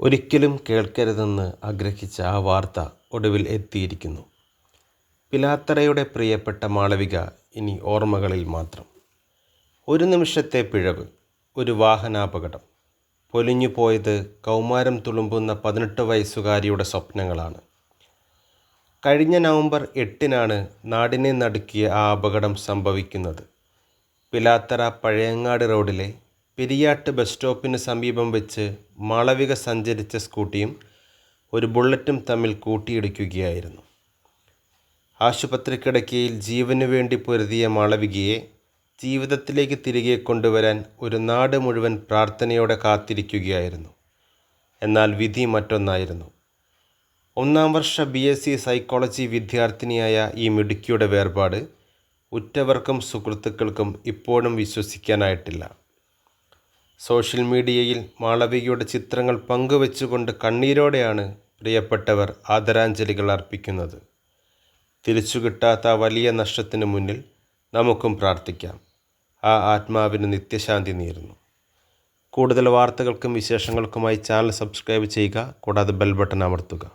ഒരിക്കലും കേൾക്കരുതെന്ന് ആഗ്രഹിച്ച ആ വാർത്ത ഒടുവിൽ എത്തിയിരിക്കുന്നു. പിലാത്തറയുടെ പ്രിയപ്പെട്ട മാളവിക ഇനി ഓർമ്മകളിൽ മാത്രം. ഒരു നിമിഷത്തെ പിഴവ് ഒരു വാഹനാപകടം. പൊലിഞ്ഞു പോയത് കൗമാരം തുളുമ്പുന്ന പതിനെട്ട് വയസ്സുകാരിയുടെ സ്വപ്നങ്ങളാണ്. കഴിഞ്ഞ നവംബർ എട്ടിനാണ് നാടിനെ നടുക്കിയ ആ അപകടം സംഭവിക്കുന്നത്. പിലാത്തറ പഴയങ്ങാട് റോഡിലെ പെരിയാട്ട് ബസ് സ്റ്റോപ്പിന് സമീപം വെച്ച് മാളവിക സഞ്ചരിച്ച സ്കൂട്ടിയും ഒരു ബുള്ളറ്റും തമ്മിൽ കൂട്ടിയിടിക്കുകയായിരുന്നു. ആശുപത്രിക്കിടക്കയിൽ ജീവന് വേണ്ടി പൊരുതിയ മാളവികയെ ജീവിതത്തിലേക്ക് തിരികെ കൊണ്ടുവരാൻ ഒരു നാട് മുഴുവൻ പ്രാർത്ഥനയോടെ കാത്തിരിക്കുകയായിരുന്നു. എന്നാൽ വിധി മറ്റൊന്നായിരുന്നു. ഒന്നാം വർഷ ബി എസ് സി സൈക്കോളജി വിദ്യാർത്ഥിനിയായ ഈ മിടുക്കിയുടെ വേർപാട് ഉറ്റവർക്കും സുഹൃത്തുക്കൾക്കും ഇപ്പോഴും വിശ്വസിക്കാനായിട്ടില്ല. സോഷ്യൽ മീഡിയയിൽ മാളവികയുടെ ചിത്രങ്ങൾ പങ്കുവെച്ചുകൊണ്ട് കണ്ണീരോടെയാണ് പ്രിയപ്പെട്ടവർ ആദരാഞ്ജലികൾ അർപ്പിക്കുന്നത്. തിരിച്ചു കിട്ടാത്ത വലിയ നഷ്ടത്തിന് മുന്നിൽ നമുക്കും പ്രാർത്ഥിക്കാം. ആ ആത്മാവിന് നിത്യശാന്തി നേരുന്നു. കൂടുതൽ വാർത്തകൾക്കും വിശേഷങ്ങൾക്കുമായി ചാനൽ സബ്സ്ക്രൈബ് ചെയ്യുക കൂടാതെ ബെൽ ബട്ടൺ അമർത്തുക.